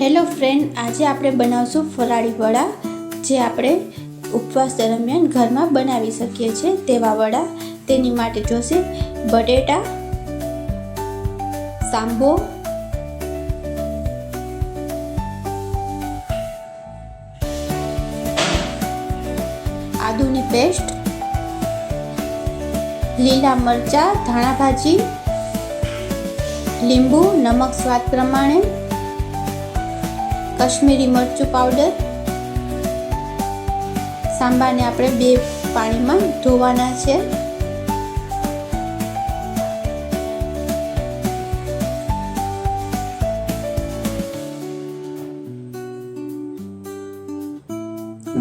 Hello friend, આજે આપણે બનાવશું ફરાળી વડા, જે આપણે ઉપવાસ દરમિયાન ઘરમાં બનાવી શકીએ છીએ. તેવા વડા, તેની માટે જોશે બટેટા, સાંભો, આદુની પેસ્ટ, લીલા મરચાં, ધાણા ભાજી, લીંબુ, નમક સ્વાદ પ્રમાણે કશ્મીરી મરચું પાવડર સાંબાને આપણે બે પાણીમાં ધોવાના છે.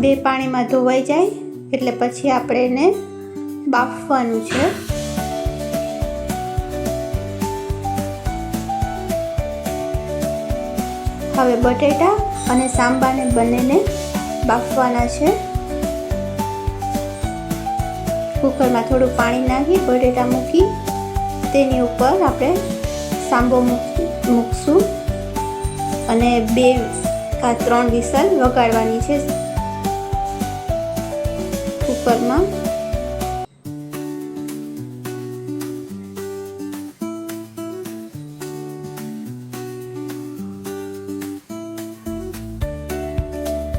બે પાણીમાં ધોવાઈ જાય એટલે પછી આપણે એને બાફવાનું છે. હવે બટેટા અને સાંબાને બંનેને બાફવાના છે. કુકરમાં થોડું પાણી નાખી બટેટા મૂકી તેની ઉપર આપણે સાંબો મૂકશું. અને બે કા ત્રણ વિસલ વગાડવાની છે. કુકરમાં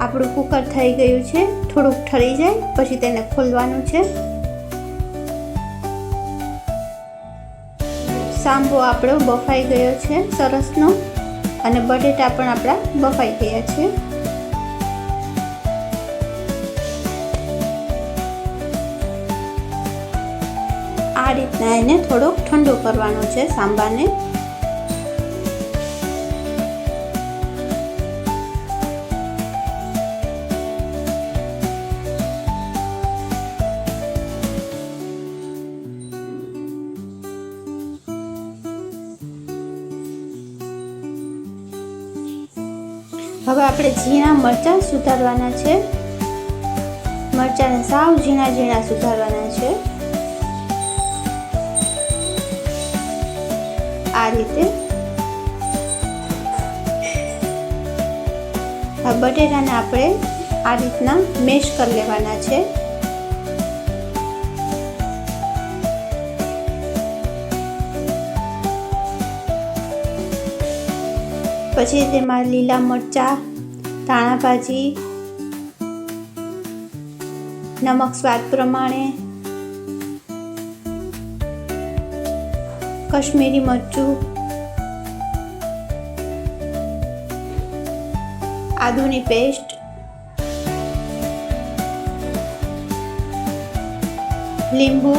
આપણું કુકર થઈ ગયું છે, થોડુંક ઠરી જાય, પછી તેને ખોલવાનું છે. સાંભો આપણો બફાઈ ગયો છે, સરસનો, અને બટેટા પણ આપણા બફાઈ ગયા છે. આ રીતના એને થોડોક ઠંડો કરવાનો છે સાંબાને. હવે આપણે ઝીણા મરચાં સુધારવાના છે. મરચાંને સાવ ઝીણા ઝીણા સુધારવાના છે. આ રીતે. બટેટાને આપણે આ રીતના મેશ કરી લેવાના છે. પછી તેમાં લીલા મરચાં, ધાણા ભાજી, નમક સ્વાદ પ્રમાણે, કશ્મીરી મરચું, આદુની પેસ્ટ, લીંબુ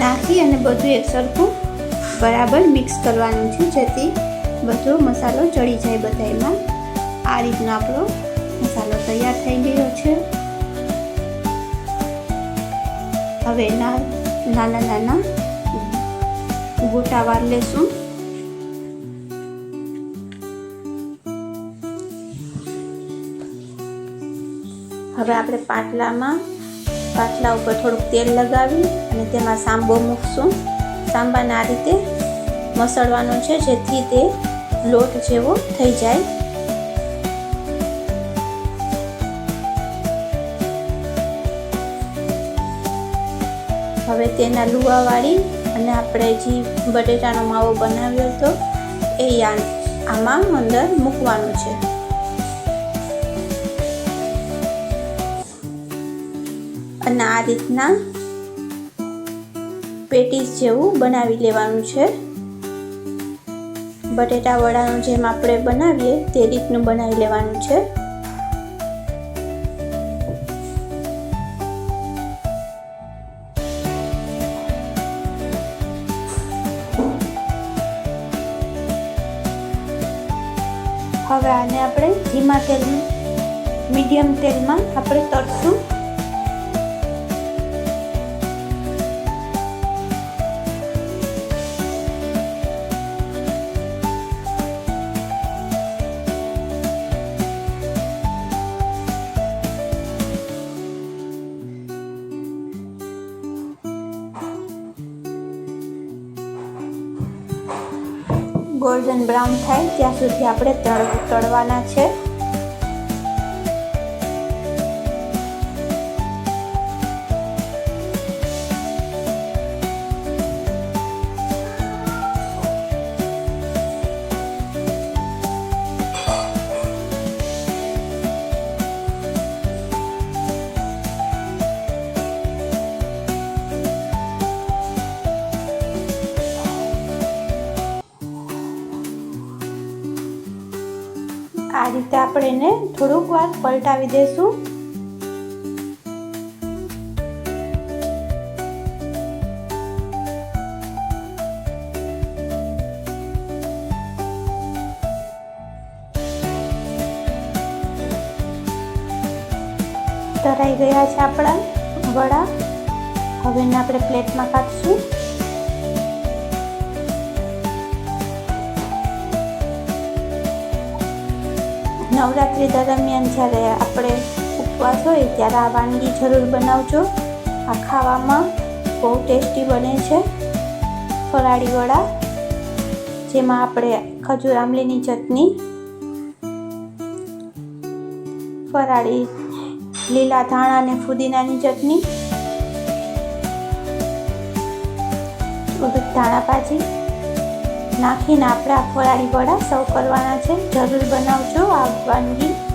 નાખી અને બધું એક સરખું બરાબર મિક્સ કરવાનું છે જેથી બધો મસાલો ચડી જાય બધામાં આ રીતનો આપણો મસાલો તૈયાર થઈ ગયો છે. હવે નાના નાના ગોટા વાર લેશું. હવે આપણે પાટલામાં, પાટલા ઉપર થોડુંક તેલ લગાવી અને તેમાં સાંબો મૂકશું. સાંબાને આ રીતે મસળવાનો છે, જેથી તે લોટ જેવો થઈ જાય. હવે તેના લુવા વાળી અને આપણે જે બટેટાનો માવો બનાવ્યો હતો, એ આમાં અંદર મૂકવાનું છે. અને આ રીતના પેટીસ જેવું બનાવી લેવાનું છે. બટેટા વડાનું જેમ આપણે બનાવીએ તે રીતનું બનાવી લેવાનું છે. હવે આને આપણે ધીમા તેલ મીડિયમ તેલમાં આપણે તળશું. ગોલ્ડન બ્રાઉન થાય ત્યાં સુધી આપણે તળ તળવાના છે. આપણે એને થોડુંક વાર પલટાવી દઈશું તરાઈ ગયા છે આપણા વડા. હવે આપણે પ્લેટમાં કાઢશું. નવરાત્રિ દરમિયાન જ્યારે આપણે ઉપવાસ હોય ત્યારે આ વાનગી જરૂર બનાવજો. આ ખાવામાં બહુ ટેસ્ટી બને છે. ફરાળી વડા, જેમાં આપણે ખજૂર આંબલીની ચટણી, ફરાળી લીલા ધાણા અને ફુદીનાની ચટણી ધાણા ભાજી નાખીને આપણે આ ફરાળી વડા સર્વ કરવાના છે. જરૂર બનાવજો આ વાનગી.